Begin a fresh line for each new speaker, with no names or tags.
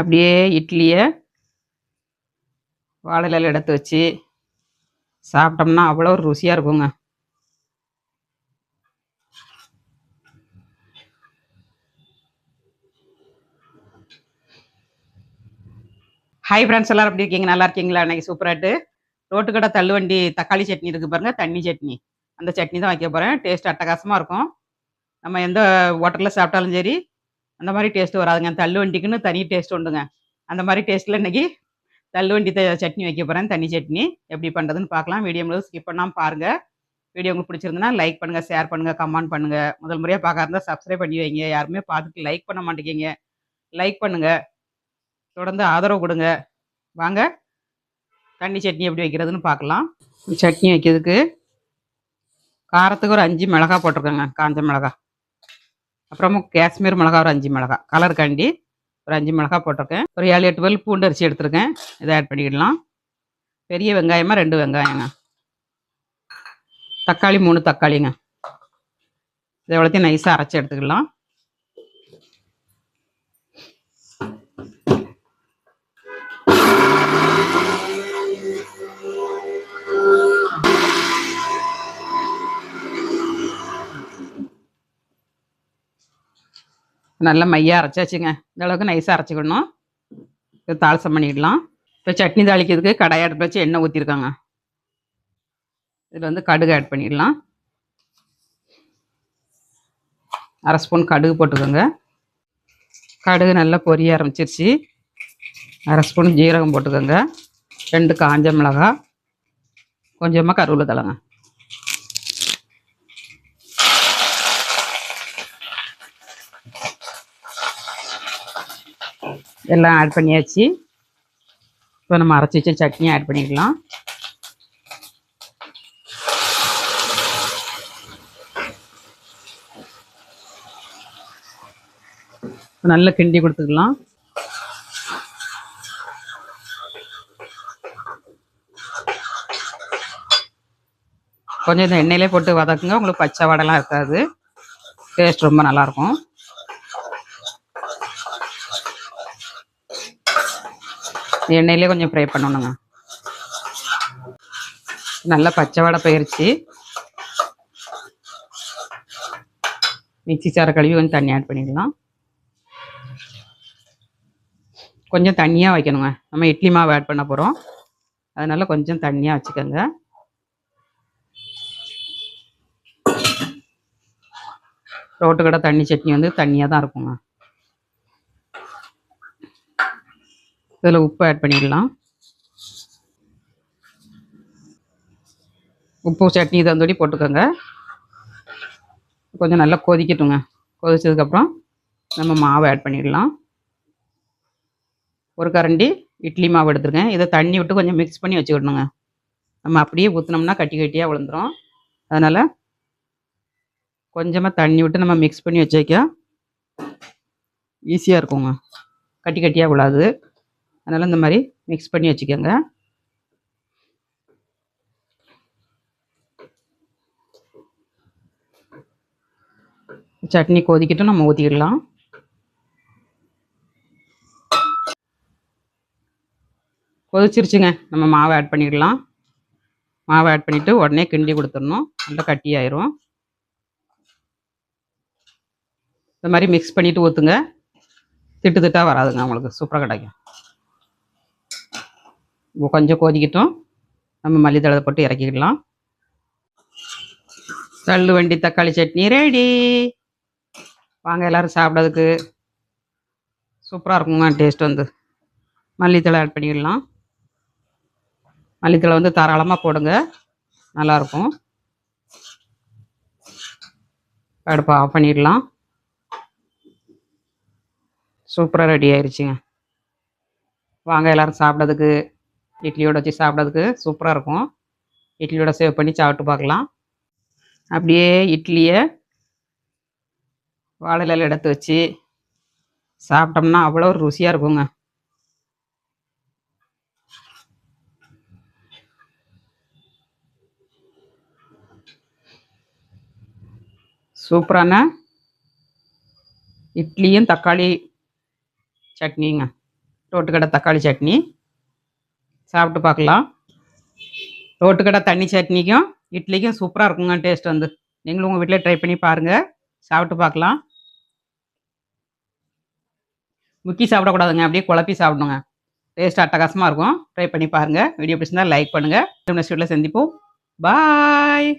அப்படியே இட்லியை வாழலையில் எடுத்து வச்சு சாப்பிட்டோம்னா அவ்வளோ ருசியாக இருக்குங்க ஹாய் ஃப்ரெண்ட்ஸ் எல்லாரும் எப்படி இருக்கீங்க நல்லா இருக்கீங்களா இன்னைக்கு சூப்பராகிட்டு ரோட்டுக்கடை தள்ளுவண்டி தக்காளி சட்னி இருக்குது பாருங்கள் தண்ணி சட்னி அந்த சட்னி தான் வைக்க போகிறேன் டேஸ்ட் அட்டகாசமாக இருக்கும் நம்ம எந்த ஹோட்டலில் சாப்பிட்டாலும் சரி அந்த மாதிரி டேஸ்ட் வராதுங்க தள்ளு வண்டிக்குன்னு தனி டேஸ்ட் உண்டுங்க அந்த மாதிரி டேஸ்ட்டில் இன்றைக்கி தள்ளு வண்டி சட்னி வைக்க போகிறேன் தனி சட்னி எப்படி பண்ணுறதுன்னு பார்க்கலாம் வீடியோ முழுவதும் ஸ்கிப் பண்ணாமல் பாருங்கள் வீடியோ உங்களுக்கு பிடிச்சிருந்தனா லைக் பண்ணுங்கள் ஷேர் பண்ணுங்கள் கமெண்ட் பண்ணுங்கள் முதல் முறையாக பார்க்க இருந்தால் சப்ஸ்கிரைப் பண்ணி வைங்க யாருமே பார்த்துட்டு லைக் பண்ண மாட்டேங்கிங்க லைக் பண்ணுங்கள் தொடர்ந்து ஆதரவு கொடுங்க வாங்க தண்ணி சட்னி எப்படி வைக்கிறதுன்னு பார்க்கலாம் சட்னி வைக்கிறதுக்கு காரத்துக்கு ஒரு அஞ்சு மிளகா போட்டிருக்கேங்க காஞ்ச மிளகா அப்புறமும் காஷ்மீர் மிளகா ஒரு அஞ்சு மிளகா கலர் கண்டி ஒரு அஞ்சு மிளகா போட்டிருக்கேன் ஒரு ஏழு எட்டு பல் பூண்டு அரிசி எடுத்திருக்கேன் இதை ஆட் பண்ணிக்கிடலாம் பெரிய வெங்காயமாக ரெண்டு வெங்காயங்க தக்காளி மூணு தக்காளிங்க இதை எவ்வளோத்தையும் நைஸாக அரைச்சி எடுத்துக்கலாம் நல்லா மையாக அரைச்சாச்சுங்க இந்த அளவுக்கு நைஸாக அரைச்சிக்கணும் இப்போ தாளசம் பண்ணிடலாம் இப்போ சட்னி தாளிக்கிறதுக்கு கடாய் அடுப்பு வச்சு எண்ணெய் ஊற்றிருக்காங்க இதில் வந்து கடுகு ஆட் பண்ணிடலாம் அரை ஸ்பூன் கடுகு போட்டுக்கோங்க கடுகு நல்லா பொரிய ஆரம்பிச்சிருச்சு அரை ஸ்பூன் ஜீரகம் போட்டுக்கோங்க ரெண்டு காஞ்ச மிளகா கொஞ்சமாக கருவில் தலைங்க எல்லாம் ஆட் பண்ணியாச்சு இப்போ நம்ம அரைச்சி வச்ச சட்னி ஆட் பண்ணிக்கலாம் நல்லா கிண்டி கொடுத்துக்கலாம் கொஞ்சம் இந்த எண்ணெயிலே போட்டு வதக்குங்க உங்களுக்கு பச்சை வடைலாம் இருக்காது டேஸ்ட் ரொம்ப நல்லாயிருக்கும் எண்ணெயிலே கொஞ்சம் ஃப்ரை பண்ணணுங்க நல்லா பச்சை வடை பயிற்சி மிக்சி சார கழுவி கொஞ்சம் தண்ணி ஆட் பண்ணிக்கலாம் கொஞ்சம் தண்ணியாக வைக்கணுங்க நம்ம இட்லி மாவு ஆட் பண்ண போகிறோம் அதனால் கொஞ்சம் தண்ணியாக வச்சுக்கோங்க ரோட்டு கடை தண்ணி சட்னி வந்து தண்ணியாக தான் இருக்குங்க இதில் உப்பு ஆட் பண்ணிடலாம் உப்பு சட்னி தந்தோடி போட்டுக்கோங்க கொஞ்சம் நல்லா கொதிக்கட்டுங்க கொதிச்சதுக்கப்புறம் நம்ம மாவை ஆட் பண்ணிடலாம் ஒரு கரண்டி இட்லி மாவு எடுத்துருக்கேன் இதை தண்ணி விட்டு கொஞ்சம் மிக்ஸ் பண்ணி வச்சுக்கிடணுங்க நம்ம அப்படியே ஊற்றினோம்னா கட்டி கட்டியாக விழுந்துடும் அதனால் கொஞ்சமாக தண்ணி விட்டு நம்ம மிக்ஸ் பண்ணி வச்சுக்க ஈஸியாக இருக்குங்க கட்டி கட்டியாக விழாது அதனால் இந்த மாதிரி மிக்ஸ் பண்ணி வச்சுக்கோங்க சட்னி கொதிக்கிட்டும் நம்ம ஊற்றிடலாம் கொதிச்சிருச்சுங்க நம்ம மாவை ஆட் பண்ணிடலாம் மாவை ஆட் பண்ணிவிட்டு உடனே கிண்டி கொடுத்துடணும் நல்லா கட்டி ஆயிரும் இந்த மாதிரி மிக்ஸ் பண்ணிவிட்டு ஊற்றுங்க திட்டு திட்டாக வராதுங்க உங்களுக்கு சூப்பராக கிடைக்கும் கொஞ்சம் கொதிக்கிட்டோம் நம்ம மல்லித்தளத்தை போட்டு இறக்கிக்கலாம் தள்ளு வண்டி தக்காளி சட்னி ரெடி வாங்க எல்லோரும் சாப்பிட்றதுக்கு சூப்பராக இருக்குங்க டேஸ்ட் வந்து மல்லித்தழை ஆட் பண்ணிடலாம் மல்லித்தழை வந்து தாராளமாக போடுங்க நல்லாயிருக்கும் அடுப்பை ஆஃப் பண்ணிடலாம் சூப்பராக ரெடி ஆயிடுச்சுங்க வாங்க எல்லோரும் சாப்பிட்றதுக்கு இட்லியோட வச்சு சாப்பிட்றதுக்கு சூப்பராக இருக்கும் இட்லியோட சேவ் பண்ணி சாப்பிட்டு பார்க்கலாம் அப்படியே இட்லியை வாழைல எடுத்து வச்சு சாப்பிட்டோம்னா அவ்வளோ ருசியாக இருக்குங்க சூப்பரான இட்லியும் தக்காளி சட்னிங்க தோட்டுக்கடை தக்காளி சட்னி சாப்பிட்டு பார்க்கலாம் ரோட்டுக்கடை தண்ணி சட்னிக்கும் இட்லிக்கும் சூப்பராக இருக்குங்க டேஸ்ட் வந்து நீங்களும் உங்கள் வீட்டில் ட்ரை பண்ணி பாருங்கள் சாப்பிட்டு பார்க்கலாம் முக்கி சாப்பிடக்கூடாதுங்க அப்படியே குழப்பி சாப்பிடுங்க டேஸ்ட் அட்டகாசமாக இருக்கும் ட்ரை பண்ணி பாருங்கள் வீடியோ பிடிச்சிருந்தால் லைக் பண்ணுங்கள் நெக்ஸ்ட் வீட்டில் சந்திப்போம் பாய்